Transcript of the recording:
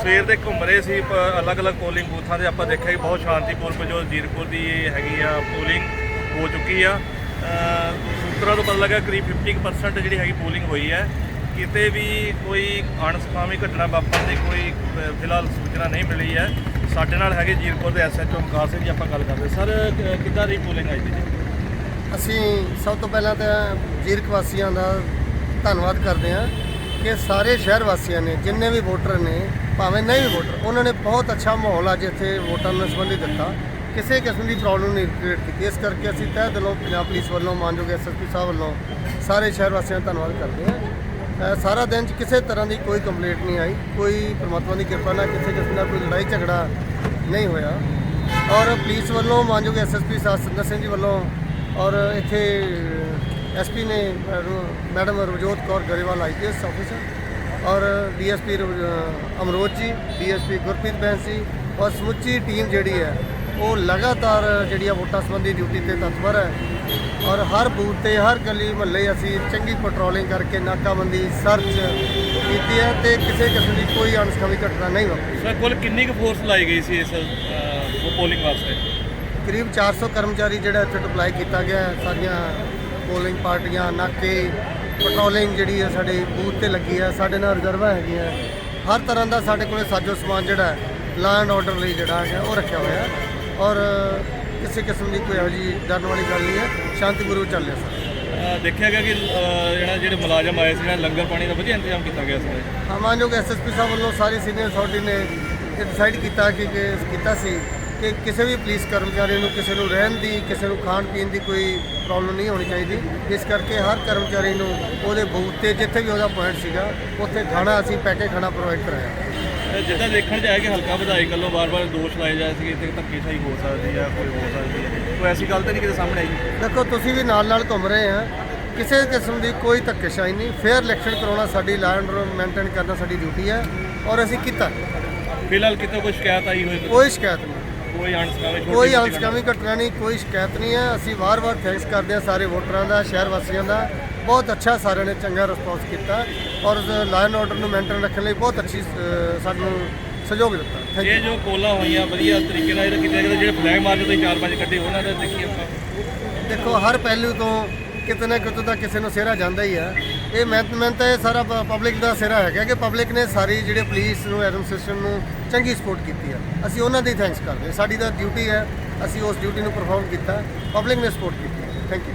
ਸਵੇਰ ਦੇ ਘੁੰਮ ਰਹੇ ਸੀ, ਪ- ਅਲੱਗ-ਅਲੱਗ ਪੋਲਿੰਗ ਬੂਥਾਂ 'ਤੇ ਆਪਾਂ ਦੇਖਿਆ ਕਿ ਬਹੁਤ ਸ਼ਾਂਤੀਪੂਰਵਕ ਜੋ ਜੀਰਪੁਰ ਦੀ ਹੈਗੀ ਆ ਪੋਲਿੰਗ ਹੋ ਚੁੱਕੀ ਆ। ਸੂਤਰਾਂ ਤੋਂ ਪਤਾ ਲੱਗਾ ਕਰੀਬ 50% ਜਿਹੜੀ ਹੈਗੀ ਪੋਲਿੰਗ ਹੋਈ ਹੈ। ਕਿਤੇ ਵੀ ਕੋਈ ਅਣਸਖਾਵੀ ਘਟਨਾ ਵਾਪਰਨ ਦੀ ਕੋਈ ਫਿਲਹਾਲ ਸੂਚਨਾ ਨਹੀਂ ਮਿਲੀ ਹੈ। ਸਾਡੇ ਨਾਲ ਹੈਗੇ ਜੀਰਪੁਰ ਦੇ ਐਸਐਚਓ ਓਮਕਾਰ ਸਿੰਘ ਜੀ, ਆਪਾਂ ਗੱਲ ਕਰਦੇ ਸਰ ਕਿੱਦਾਂ ਦੀ ਪੋਲਿੰਗ ਆਈ ਜੀ ਅਸੀਂ ਸਭ ਤੋਂ ਪਹਿਲਾਂ ਤਾਂ ਜੀਰਕ ਵਾਸੀਆਂ ਦਾ ਧੰਨਵਾਦ ਕਰਦੇ ਹਾਂ। ਕਿ ਸਾਰੇ ਸ਼ਹਿਰ ਵਾਸੀਆਂ ਨੇ, ਜਿੰਨੇ ਵੀ ਵੋਟਰ ਨੇ, ਭਾਵੇਂ ਨਹੀਂ ਵੀ ਵੋਟਰ, ਉਹਨਾਂ ਨੇ ਬਹੁਤ ਅੱਛਾ ਮਾਹੌਲ ਅੱਜ ਇੱਥੇ ਵੋਟਾਂ ਨਾਲ ਸੰਬੰਧਿਤ ਦਿੱਤਾ। ਕਿਸੇ ਕਿਸਮ ਦੀ ਪ੍ਰੋਬਲਮ ਨਹੀਂ ਕ੍ਰੀਏਟ ਕੀਤੀ। ਇਸ ਕਰਕੇ ਅਸੀਂ ਤਹਿ ਦਿਲੋਂ ਪੰਜਾਬ ਪੁਲਿਸ ਵੱਲੋਂ, ਮਾਨਯੋਗ ਐਸਐਸਪੀ ਸਾਹਿਬ ਵੱਲੋਂ ਸਾਰੇ ਸ਼ਹਿਰ ਵਾਸੀਆਂ ਦਾ ਧੰਨਵਾਦ ਕਰਦੇ ਹਾਂ। ਸਾਰਾ ਦਿਨ 'ਚ ਕਿਸੇ ਤਰ੍ਹਾਂ ਦੀ ਕੋਈ ਕੰਪਲੇਂਟ ਨਹੀਂ ਆਈ। ਕੋਈ ਪਰਮਾਤਮਾ ਦੀ ਕਿਰਪਾ ਨਾਲ ਕਿਸੇ ਕਿਸਮ ਦਾ ਕੋਈ ਲੜਾਈ ਝਗੜਾ ਨਹੀਂ ਹੋਇਆ। ਔਰ ਪੁਲਿਸ ਵੱਲੋਂ, ਮਾਨਯੋਗ ਐਸਐਸਪੀ ਸਤਿੰਦਰ ਸਿੰਘ ਜੀ ਵੱਲੋਂ ਔਰ ਇੱਥੇ ਐਸਪੀ ਨੇ ਅ, ਰ- madam Ravjot Kaur Grewal IPS officer ਔਰ ਡੀਐਸਪੀ ਅਮਰੋਜ ਜੀ ਡੀਐਸਪੀ ਗੁਰਪ੍ਰੀਤ ਬੈਂਸ ਔਰ ਸਮੁੱਚੀ ਟੀਮ ਜਿਹੜੀ ਹੈ ਉਹ ਲਗਾਤਾਰ ਜਿਹੜੀਆਂ ਵੋਟਾਂ ਸੰਬੰਧੀ ਡਿਊਟੀ ਤੇ ਤਤਪਰ ਹੈ ਔਰ ਹਰ ਬੂਥ ਤੇ ਹਰ ਗਲੀ ਮੁਹੱਲੇ ਅਸੀਂ ਚੰਗੀ ਪੈਟਰੋਲਿੰਗ ਕਰਕੇ ਨਾਕਾਬੰਦੀ ਸਰਚ ਕੀਤੀ ਹੈ ਤੇ ਕਿਸੇ ਕਿਸਮ ਦੀ ਕੋਈ ਅਣਸਖਾਵੀ ਘਟਨਾ ਨਹੀਂ ਵਾਪਰੀ। ਸਰ ਕੁੱਲ ਕਿੰਨੀ ਕੁ ਫੋਰਸ ਲਾਈ ਗਈ ਸੀ ਇਸ ਪੋਲਿੰਗ ਵਾਸਤੇ? ਕਰੀਬ 400 ਕਰਮਚਾਰੀ ਜਿਹੜਾ ਇੱਥੇ ਡਿਪਲਾਈ ਕੀਤਾ ਗਿਆ ਸਾਰੀਆਂ ਪੋਲਿੰਗ ਪਾਰਟੀਆਂ ਨਾਕੇ ਪੈਟਰੋਲਿੰਗ ਜਿਹੜੀ ਹੈ ਸਾਡੇ ਬੂਥ ਤੇ ਲੱਗੀ ਹੈ ਸਾਡੇ ਨਾਲ ਰਿਜ਼ਰਵਾਂ ਹੈਗੀਆਂ। ਹਰ ਤਰ੍ਹਾਂ ਦਾ ਸਾਡੇ ਕੋਲੇ ਸਾਜੋ ਸਮਾਨ ਜਿਹੜਾ ਹੈ ਲਾ ਐਂਡ ਆਰਡਰ ਲਈ ਜਿਹੜਾ ਹੈ ਉਹ ਰੱਖਿਆ ਹੋਇਆ ਹੈ। ਔਰ ਕਿਸੇ ਕਿਸਮ ਦੀ ਕੋਈ ਇਹੋ ਜਿਹੀ ਡਰਨ ਵਾਲੀ ਗੱਲ ਨਹੀਂ ਹੈ। ਸ਼ਾਂਤੀਪੂਰਵਕ ਚੱਲ ਰਿਹਾ ਸਰ। ਦੇਖਿਆ ਗਿਆ ਕਿ ਜਿਹੜਾ ਜਿਹੜੇ ਮੁਲਾਜ਼ਮ ਆਏ ਸੀ ਜਿਹੜਾ ਲੰਗਰ ਪਾਣੀ ਦਾ ਵਧੀਆ ਇੰਤਜ਼ਾਮ ਕੀਤਾ ਗਿਆ ਸੀ। ਮਾਨਯੋਗ ਐਸਐਸਪੀ ਸਾਹਿਬ ਵੱਲੋਂ ਸਾਰੀ ਸੀਨੀਅਰ ਅਥਾਰਟੀ ਨੇ ਡਿਸਾਈਡ ਕੀਤਾ ਕਿ ਕਿ ਕੀਤਾ ਸੀ। ਕਿ ਕਿਸੇ ਵੀ ਪੁਲਿਸ ਕਰਮਚਾਰੀ ਨੂੰ ਕਿਸੇ ਨੂੰ ਰਹਿਣ ਦੀ ਕਿਸੇ ਨੂੰ ਖਾਣ ਪੀਣ ਦੀ ਕੋਈ ਪ੍ਰੋਬਲਮ ਨਹੀਂ ਹੋਣੀ ਚਾਹੀਦੀ। ਇਸ ਕਰਕੇ ਹਰ ਕਰਮਚਾਰੀ ਨੂੰ ਉਹਦੇ ਬੂਥ ਤੇ ਜਿੱਥੇ ਵੀ ਉਹਦਾ ਪੁਆਇੰਟ ਸੀਗਾ ਉੱਥੇ ਖਾਣਾ ਅਸੀਂ ਪੈਕੇਜ ਖਾਣਾ ਪ੍ਰੋਵਾਈਡ ਕਰਾਇਆ। ਜਿੱਦਾਂ ਦੇਖਣ ਚ ਆਇਆ ਕਿ ਹਲਕਾ ਵਿਧਾਇਕ ਵੱਲੋਂ ਵਾਰ-ਵਾਰ ਦੋਸ਼ ਲਾਏ ਜਾ ਸੀ ਕਿ ਇੱਥੇ ਧੱਕੇਸ਼ਾਹੀ ਹੋ ਸਕਦੀ ਹੈ ਕੋਈ ਹੋ ਸਕਦੀ ਹੈ ਕੋਈ ਐਸੀ ਗੱਲ ਤਾਂ ਨਹੀਂ ਕਿਤੇ ਸਾਹਮਣੇ ਆਈ? ਦੇਖੋ ਤੁਸੀਂ ਵੀ ਨਾਲ ਨਾਲ ਘੁੰਮ ਰਹੇ ਆ। ਕਿਸੇ ਕਿਸਮ ਦੀ ਕੋਈ ਧੱਕੇਸ਼ਾਹੀ ਨਹੀਂ। ਫੇਅਰ ਇਲੈਕਸ਼ਨ ਕਰਾਉਣਾ ਸਾਡੀ ਲਾਅ ਐਂਡ ਮੇਨਟੇਨ ਕਰਨਾ ਸਾਡੀ ਡਿਊਟੀ ਹੈ ਔਰ ਅਸੀਂ ਕੀਤਾ। ਫਿਲਹਾਲ ਕਿਤੇ ਕੋਈ ਸ਼ਿਕਾਇਤ ਆਈ ਹੋਈ ਕੋਈ ਸ਼ਿਕਾਇਤ ਨਹੀਂ। ਕੋਈ ਅਣਸਕਾਮੀ ਛੋਟੀ ਕੋਈ ਅਣਸਕਾਮੀ ਘਟਨਾ ਨਹੀਂ ਕੋਈ ਸ਼ਿਕਾਇਤ ਨਹੀਂ ਹੈ। ਅਸੀਂ ਵਾਰ-ਵਾਰ ਥੈਂਕਸ ਕਰਦੇ ਹਾਂ ਸਾਰੇ ਵੋਟਰਾਂ ਦਾ ਸ਼ਹਿਰ ਵਾਸੀਆਂ ਦਾ। ਬਹੁਤ ਅੱਛਾ ਸਾਰਿਆਂ ਨੇ ਚੰਗਾ ਰਿਸਪੌਂਸ ਕੀਤਾ ਔਰ ਲਾਇਨ ਆਰਡਰ ਨੂੰ ਮੇਨਟੇਨ ਰੱਖਣ ਲਈ ਬਹੁਤ ਅੱਛੀ ਸਾਨੂੰ ਸਹਿਯੋਗ ਦਿੱਤਾ। ਥੈਂਕ ਇਹ ਜੋ ਕੋਲਾ ਹੋਈਆਂ ਵਧੀਆ ਤਰੀਕੇ ਨਾਲ ਜਿਹੜਾ ਕੀਤਾ ਜਿਹੜੇ ਫਲੈਗ ਮਾਰਚ ਤੋਂ ਚਾਰ ਪੰਜ ਕੱਢੇ ਉਹਨਾਂ ਦਾ ਦੇਖੀਏ ਆਪਾਂ। ਦੇਖੋ ਹਰ ਪਹਿਲੂ ਤੋਂ ਕਿਤੇ ਨਾ ਕਿਤੇ ਤਾਂ ਕਿਸੇ ਨੂੰ ਸਿਹਰਾ ਜਾਂਦਾ ਹੀ ਹੈ। ਇਹ ਮੈਂ ਮੈਂ ਤਾਂ ਇਹ ਸਾਰਾ ਪਬਲਿਕ ਦਾ ਸਿਹਰਾ ਹੈਗਾ ਕਿ ਪਬਲਿਕ ਨੇ ਸਾਰੀ ਜਿਹੜੇ ਪੁਲਿਸ ਨੂੰ ਐਡਮਿਨਿਸਟ੍ਰੇਸ਼ਨ ਨੂੰ ਚੰਗੀ ਸਪੋਰਟ ਕੀਤੀ ਹੈ ਅਸੀਂ ਉਹਨਾਂ ਦੀ ਥੈਂਕਸ ਕਰਦੇ ਹਾਂ। ਸਾਡੀ ਤਾਂ ਡਿਊਟੀ ਹੈ। ਅਸੀਂ ਉਸ ਡਿਊਟੀ ਨੂੰ ਪਰਫਾਰਮ ਕੀਤਾ। ਪਬਲਿਕ ਨੇ ਸਪੋਰਟ ਕੀਤੀ। Thank you